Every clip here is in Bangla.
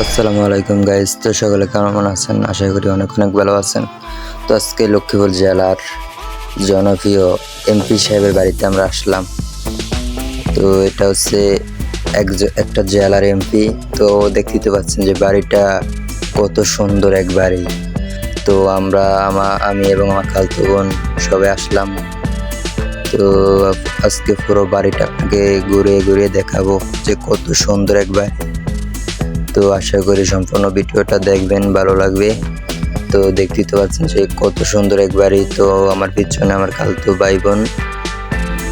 আসসালামু আলাইকুম গাইজ তো সকলে কেমন আছেন? আশা করি অনেক অনেক ভালো আছেন। তো আজকে লক্ষ্মীপুর জেলার জনপ্রিয় এমপি সাহেবের বাড়িতে আমরা আসলাম। তো এটা হচ্ছে এক- একটা জেলার এমপি তো দেখতে পাচ্ছেন যে বাড়িটা কত সুন্দর এক বাড়ি। তো আমরা, আমা আমি এবং আমার খালতো বোন সবাই আসলাম। তো আজকে পুরো বাড়িটা আপনাকে ঘুরে ঘুরে দেখাবো যে কত সুন্দর এক বাড়ি। তো আশা করি সম্পূর্ণ ভিডিওটা দেখবেন, ভালো লাগবে। তো দেখতেই তো পাচ্ছেন যে কত সুন্দর একবারই তো আমার পিছনে আমার খালতো ভাই বোন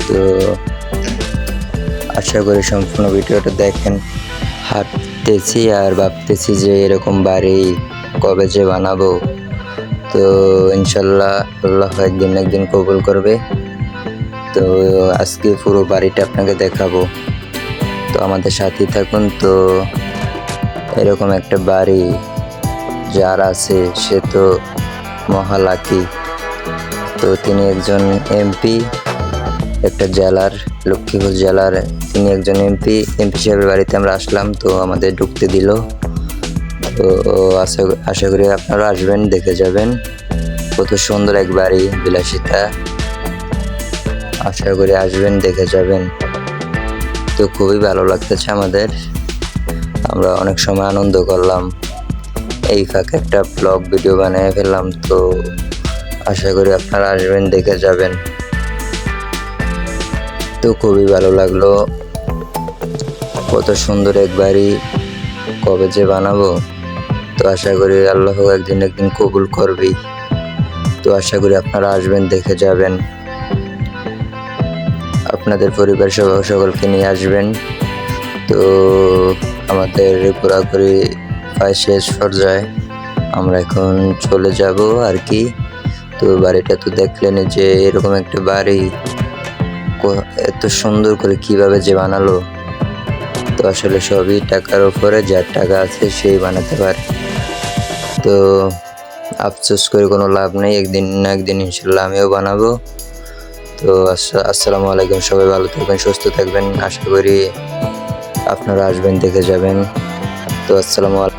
তো আশা করি সম্পূর্ণ ভিডিওটা দেখেন। হাঁটতেছি আর ভাবতেছি যে এরকম বাড়ি কবে যে বানাবো। তো ইনশাল্লাহ আল্লাহ একদিন একদিন কবুল করবে। তো আজকে পুরো বাড়িটা আপনাকে দেখাবো। তো আমাদের সাথেই থাকুন। তো এরকম একটা বাড়ি যার আছে, সে তো মহালাকি। তো তিনি একজন এমপি, একটা জেলার, লক্ষ্মীপুর জেলার তিনি একজন এমপি। এমপি সাহেবের বাড়িতে আমরা আসলাম, তো আমাদের ঢুকতে দিল। তো আশা আশা করি আপনারা আসবেন, দেখে যাবেন। কত সুন্দর এক বাড়ি, বিলাসিতা। আশা করি আসবেন, দেখে যাবেন। তো খুবই ভালো লাগতেছে আমাদের। আমরা অনেক সময় আনন্দ করলাম। এই ফাঁকে একটা ব্লগ ভিডিও বানিয়ে ফেললাম, তো আশা করি আপনারা আসবেন, দেখে যাবেন। তো খুবই ভালো লাগল। কত সুন্দর এক বাড়ি, কবে যে বানাবো, তো আশা করি আল্লাহ একদিন একদিন কবুল করবেই। তো আশা করি আপনারা আসবেন, দেখে যাবেন। আপনাদের পরিবার সকলকে নিয়ে আসবেন। তো আমাদের পুরাপুরি প্রায় শেষ পর্যায়ে আমরা এখন চলে যাব আর কি। তো বাড়িটা তো দেখলেন যে এরকম একটা বাড়ি এত সুন্দর করে কীভাবে যে বানালো। তো আসলে সবই টাকার ওপরে যার টাকা আছে সেই বানাতে পারে। তো আফসোস করে কোনো লাভ নেই, একদিন না একদিন ইনশাল্লাহ আমিও বানাবো। তো আস- আসসালামু আলাইকুম, সবাই ভালো থাকবেন, সুস্থ থাকবেন। আশা করি আপনারা আসবেন দেখে যাবেন। তো আসসালামু আলাইকুম।